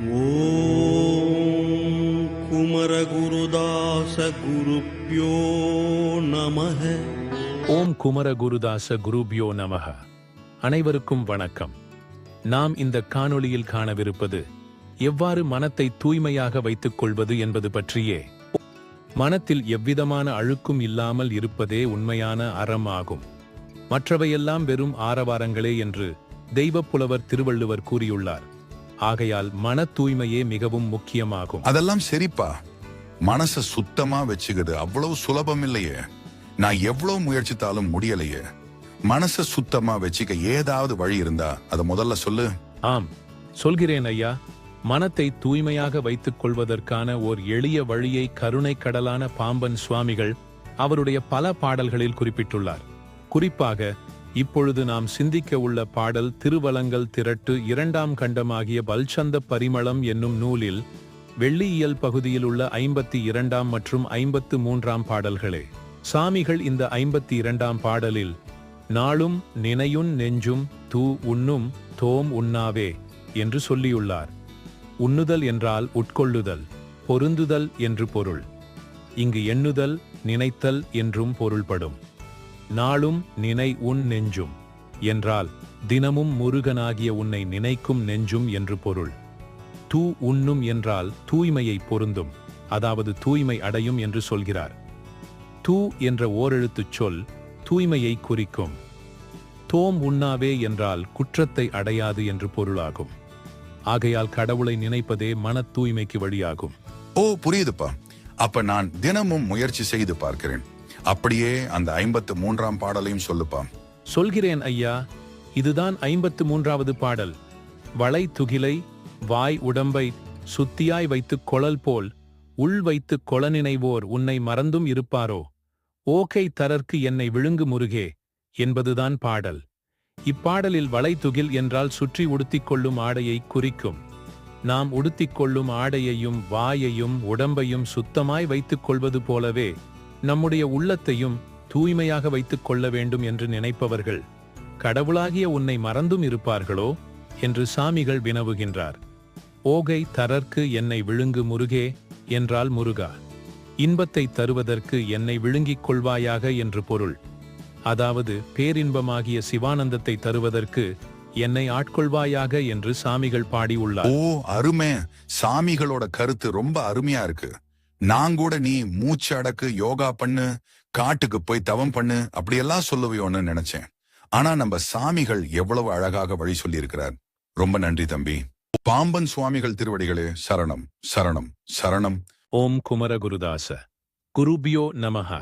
ॐ कुमरगुरुदास गुरुभ्यो नमः ஓம் குமர குருதாச குருபியோ நமக அனைவருக்கும் வணக்கம் நாம் இந்த காணொளியில் காணவிருப்பது எவ்வாறு மனத்தை தூய்மையாக வைத்துக் கொள்வது என்பது பற்றியே மனத்தில் எவ்விதமான அழுக்கும் இல்லாமல் இருப்பதே உண்மையான அறம் ஆகும் மற்றவையெல்லாம் வெறும் ஆரவாரங்களே என்று தெய்வப் புலவர் திருவள்ளுவர் கூறியுள்ளார் ஆகையால் மன தூய்மையே மிகவும் முக்கியமாகும். அதெல்லாம் சரிப்பா. மனச சுத்தமா வச்சுக்கிறது அவ்வளவு சுலபம் இல்லையே. நான் எவ்வளவு முயற்சித்தாலும் முடியலையே. மனச சுத்தமா வச்சுக்க ஏதாவது வழி இருந்தா அத முதல்ல சொல்லு. ஆம். சொல்கிறேன் ஐயா. மனத்தை தூய்மையாக வைத்துக் கொள்வதற்கான ஓர் எளிய வழியை கருணை கடலான பாம்பன் சுவாமிகள் அவருடைய பல பாடல்களில் குறிப்பிட்டுள்ளார். குறிப்பாக இப்பொழுது நாம் சிந்திக்க உள்ள பாடல் திருவலங்கள் திரட்டு இரண்டாம் கண்டமாகிய பல்சந்த பரிமளம் என்னும் நூலில் வெள்ளியியல் பகுதியில் உள்ள ஐம்பத்தி இரண்டாம் மற்றும் ஐம்பத்து மூன்றாம் பாடல்களே. சாமிகள் இந்த ஐம்பத்தி இரண்டாம் பாடலில் நாளும் நினையுன் நெஞ்சும் தூ உண்ணும் தோம் உண்ணாவே என்று சொல்லியுள்ளார். உண்ணுதல் என்றால் உட்கொள்ளுதல் பொருந்துதல் என்று பொருள். இங்கு எண்ணுதல் நினைத்தல் என்றும் பொருள்படும். நாளும் நினை உன் நெஞ்சும் என்றால் தினமும் முருகனாகிய உன்னை நினைக்கும் நெஞ்சும் என்று பொருள். தூ உண்ணும் என்றால் தூய்மையை பொருந்தும் அதாவது தூய்மை அடையும் என்று சொல்கிறார். தூ என்ற ஓரெழுத்துச் சொல் தூய்மையை குறிக்கும். தோம் உண்ணாவே என்றால் குற்றத்தை அடையாது என்று பொருளாகும். ஆகையால் கடவுளை நினைப்பதே மன தூய்மைக்கு வழியாகும். ஓ புரியுதுப்பா. அப்ப நான் தினமும் முயற்சி செய்து பார்க்கிறேன். அப்படியே அந்த ஐம்பத்து மூன்றாம் பாடலையும் சொல்லுப்பா சொல்கிறேன் ஐயா இதுதான் ஐம்பத்து மூன்றாவது பாடல். வளை துகிலை வாய் உடம்பை சுத்தியாய் வைத்துக் கொளல் போல் உள் வைத்துக் கொள நினைவோர் உன்னை மறந்தும் இருப்பாரோ? ஓகை தரர்க்கு என்னை விழுங்கு முருகே என்பதுதான் பாடல். இப்பாடலில் வளைத்துகில் என்றால் சுற்றி உடுத்திக் கொள்ளும் ஆடையை குறிக்கும். நாம் உடுத்திக் கொள்ளும் ஆடையையும் வாயையும் உடம்பையும் சுத்தமாய் வைத்துக் கொள்வது போலவே நம்முடைய உள்ளத்தையும் தூய்மையாக வைத்துக் கொள்ள வேண்டும் என்று நினைப்பவர்கள் கடவுளாகிய உன்னை மறந்தும் இருப்பார்களோ என்று சாமிகள் வினவுகின்றார். ஓகை தரற்கு என்னை விழுங்கு முருகே என்றால் முருகா. இன்பத்தை தருவதற்கு என்னை விழுங்கிக் கொள்வாயாக என்று பொருள். அதாவது பேரின்பமாகிய சிவானந்தத்தை தருவதற்கு என்னை ஆட்கொள்வாயாக என்று சாமிகள் பாடியுள்ளார். ஓ அருமை. சாமிகளோட கருத்து ரொம்ப அருமையா இருக்கு. நான் கூட நீ மூச்சு அடக்கு யோகா பண்ணு காட்டுக்கு போய் தவம் பண்ணு அப்படியெல்லாம் சொல்லுவியோன்னு நினைச்சேன். ஆனா நம்ம சாமிகள் எவ்வளவு அழகாக வழி சொல்லியிருக்கிறார். ரொம்ப நன்றி தம்பி. பாம்பன் சுவாமிகள் திருவடிகளே சரணம் சரணம் சரணம். ஓம் குமர குருதாச குருபியோ நமஹா.